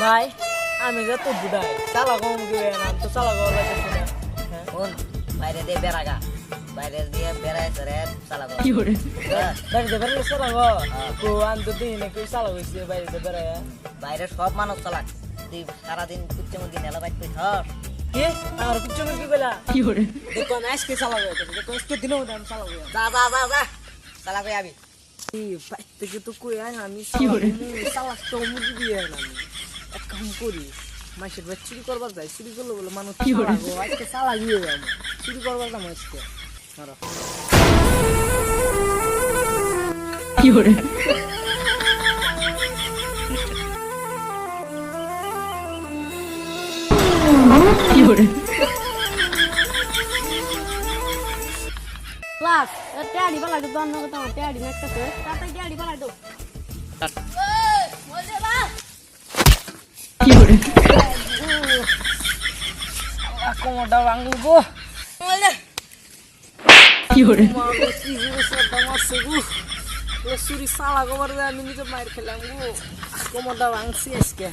ভাই আমি যা তো বুড়াই চালা কম গিয়ে নাম তো চালা কম লাগতেছে না। হ্যাঁ? কোন বাইরে দিয়ে বেড়াগা বাইরে দিয়ে বেড়ায় সরে চালাবো বাড়িতে বেড়ালে চালা গো? কো আনতে দিই না কেউ চালা গেছে বাড়িতে বেড়ায় বাইরে সব মানুষ চালাক। তুই সারাদিন কুচ্ছে মুরগি নেলা বাইক তুই ধর কি? আমার কুচ্ছ কি বেলা দেখো আমি আজকে চালা গেছে দেখো আজকে দিনও আমি চালা গেছে যা যা যা যা। চালা কই আবি। এই বাইক থেকে তো কই আমি চালা চালা তো মুরগি দিয়ে আমি। এক কাম করি মাসের বাড়ি চুরি করবার যাই চুরি করলে বলে মানুষ গো আজকে চালা গিয়ে যাব চুরি করবার যাব আজকে। মারো ক্লাস ট্যাডি বালাই দো দন্ন কথা ট্যাডি নেকটাছে তাতে ট্যাডি বালাই দো কোমরটা ভাঙলো গো কি মারছে গো আমি নিজে মায়ের খেলাম গো। কোমরটা ভাঙছি আজকে।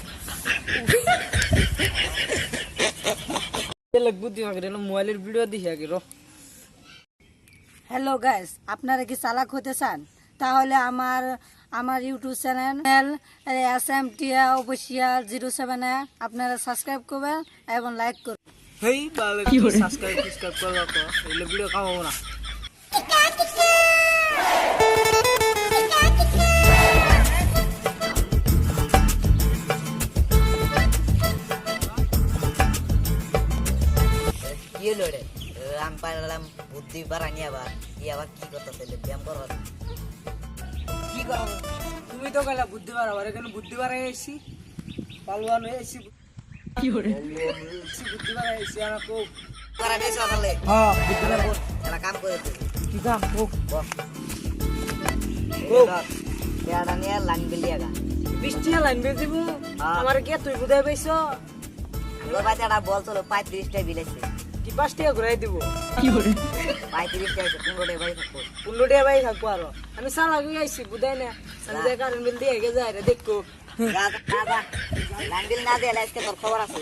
বুদ্ধি ভাগে মোবাইলের ভিডিও দেখি আগে রো হ্যালো গাইস আপনারা কি চালাক হতে চান? তাহলে আমার আমার YouTube channel S M Tiya official zero সেভেনে আপনারা সাবস্ক্রাইব করবেন এবং লাইক করবেন। হেই তাহলে সাবস্ক্রাইব সাবস্ক্রাইব করবা তো এলে ভিডিও কামাবো না। কি হলো রে? আমি পারলাম বুদ্ধি বাড়ানি আবার। কি আবার কি করতেছে? ব্যায়াম করবার কি করো তুমি তো গেলা বুদ্ধি বাড়াবার এখানে বুদ্ধি বাড়াই এসছি? পালুয়ান হয়ে এসছি। বৃষ্টি লাইন হ্যাঁ। আমার কে তুই বুঝাই পাইছ? তোর বাড়িতে একটা বল চলো পঁয়ত্রিশটাই বিলাইছে কি পাঁচ টাকা ঘুরাই দিব পঁয়ত্রিশটা আছে পনেরোটাই বাড়ি থাকব পনেরো টাকা বাই থাকব আরও আমি সালা গিয়ে আইছি বুঝাই না আমি যে দিয়ে গে দেখো। যা, যা, যা, যা। লাইন বিল না দিয়ে আজকে তোর খবর আছে